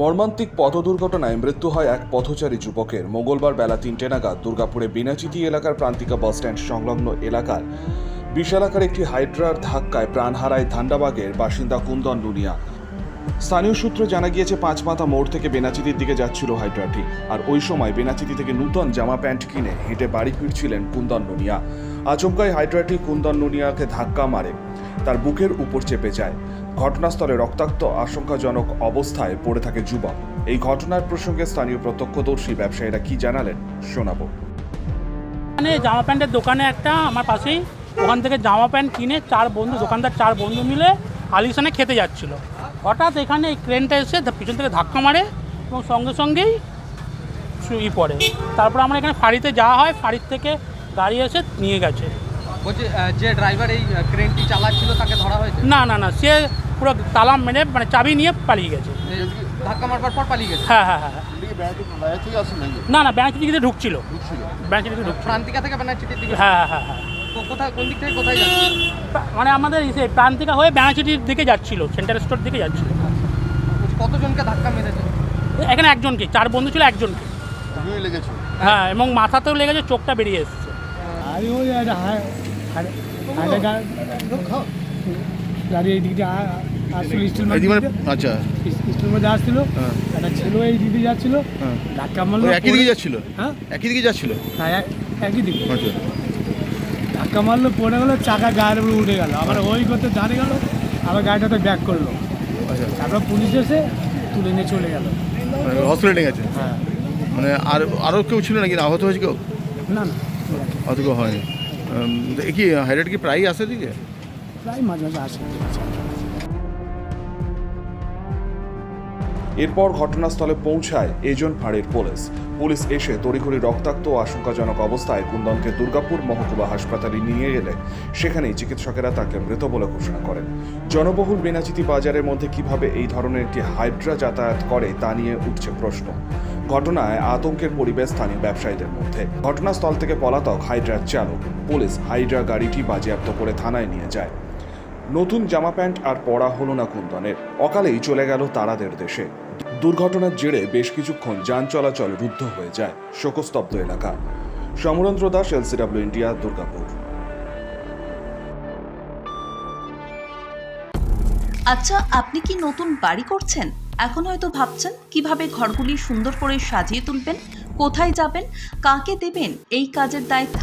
মর্মান্তিক পথ দুর্ঘটনায় মৃত্যু হয় এক পথচারী যুবকের। মঙ্গলবার বেলা তিনটে নাগাদ দুর্গাপুরে বিনাচিতি এলাকার প্রান্তিকা বাসস্ট্যান্ড সংলগ্ন এলাকার বিশালাকার একটি হাইড্রার ধাক্কায় প্রাণ হারায় ধান্ডাবাগের বাসিন্দা কুন্দন নুনিয়া স্থানীয় সূত্রে জানা গিয়েছে পাঁচমাথা মোড় থেকে বেনাচিতির দিকে যাচ্ছিল হাইড্রাটি। আর ওই সময় বেনাচিতি থেকে নূতন জামা প্যান্ট কিনে হেঁটে বাড়ি ফিরছিলেন কুন্দন নুনিয়া আচমকাই হাইড্রাটি কুন্দন নুনিয়াকে ধাক্কা মারে। তার বুকের উপর চেপে যায়। ঘটনাস্থলে রক্তাক্ত আশঙ্কাজনক অবস্থায় পড়ে থাকে যুবক। এই ঘটনার প্রসঙ্গে স্থানীয় প্রত্যক্ষদর্শী ব্যবসায়ীরা কি জানালেন শোনাবো। মানে জামা প্যান্টের দোকানে একটা আমার পাশেই ওখান থেকে জামা প্যান্ট কিনে চার বন্ধু দোকানদার চার বন্ধু মিলে আলিশানে খেতে যাচ্ছিল। হঠাৎ এখানে এই ক্রেনটা এসে পিছন থেকে ধাক্কা মারে এবং সঙ্গে সঙ্গেই শু- ই পড়ে। তারপর আমরা এখানে ফাঁড়িতে যাওয়া হয় ফাঁড়ির থেকে গাড়ি এসে নিয়ে গেছে। বলছি যে ড্রাইভার এই ক্রেনটি চালাচ্ছিল তাকে ধরা হয়েছে? না না না সে পুরো তালাম মেরে মানে চাবি নিয়ে পালিয়ে গেছে ধাক্কা মারবার পর পালিয়ে গেছে হ্যাঁ হ্যাঁ হ্যাঁ হ্যাঁ। না না ব্যাংক দিকে ঢুকছিল ব্যাংক দিকে ঢুকছিল প্রান্তিকা থেকে দিকে হ্যাঁ হ্যাঁ হ্যাঁ কোথায় কোন দিক থেকে কোথায় যাচ্ছে মানে আমাদের প্রান্তিকা হয়ে ব্যানাচিটির দিকে যাচ্ছিল সেন্টার স্টোর দিকে যাচ্ছিল কতজনকে ধাক্কা মেরেছে এখানে একজনকে চার বন্ধু ছিল একজনকে হ্যাঁ এবং মাথাতেও লেগেছে চোখটা বেরিয়ে এসেছে গাড়ি এই দিক দিয়ে আসছিল স্টিল মানে আচ্ছা। স্টিল মধ্যে আসছিল হ্যাঁ। একটা ছেলে এই দিকে যাচ্ছিল হ্যাঁ। ধাক্কা মারলো একই দিকে যাচ্ছিল? হ্যাঁ। একই দিকে যাচ্ছিল? হ্যাঁ এক- একই দিকে। আচ্ছা। ধাক্কা মারলো পড়ে গেলো চাকা গায়ের উপরে উঠে গেল। আবার ওই করতে দাঁড়িয়ে গেল আবার গাড়িটাতে ব্যাক করল। আচ্ছা। তারপর পুলিশ এসে তুলে নিয়ে চলে গেল। হসপিটালে গেছে? হ্যাঁ। মানে আর আরও কেউ ছিল নাকি? আহত হয়েছে কেউ? না না। অত কেউ হয়নি। কি হাইড্রেট কি প্রায়ই আসে দিকে প্রায় মাঝে মাঝে আসে। এরপর ঘটনাস্থলে পৌঁছায় এজন ফাঁড়ির পুলিশ। পুলিশ এসে তড়িঘড়ি রক্তাক্ত ও আশঙ্কাজনক অবস্থায় কুন্দনকে দুর্গাপুর মহকুমা হাসপাতালে নিয়ে গেলে সেখানেই চিকিৎসকেরা তাকে মৃত বলে ঘোষণা করেন। জনবহুল বেনাচিতি বাজারের মধ্যে কীভাবে এই ধরনের একটি হাইড্রা যাতায়াত করে তা নিয়ে উঠছে প্রশ্ন। ঘটনায় আতঙ্কের পরিবেশ স্থানীয় ব্যবসায়ীদের মধ্যে। ঘটনাস্থল থেকে পলাতক হাইড্রার চালক। পুলিশ হাইড্রা গাড়িটি বাজেয়াপ্ত করে থানায় নিয়ে যায়। নতুন জামা প্যান্ট আর পরা হলো না কুন্দনের অকালেই চলে গেল তারাদের দেশে। দুর্ঘটনার জেরে বেশ কিছুক্ষণ যান চলাচল রুদ্ধ হয়ে যায় শোকস্তব্ধ এলাকা। Samarendra Das, LCW India, Durgapur. আচ্ছা আপনি কি নতুন বাড়ি করছেন? এখন হয়তো ভাবছেন, কীভাবে ঘরগুলি সুন্দর করে সাজিয়ে তুলবেন, কোথায় যাবেন, কাকে দেবেন, এই কাজের দায়িত্ব?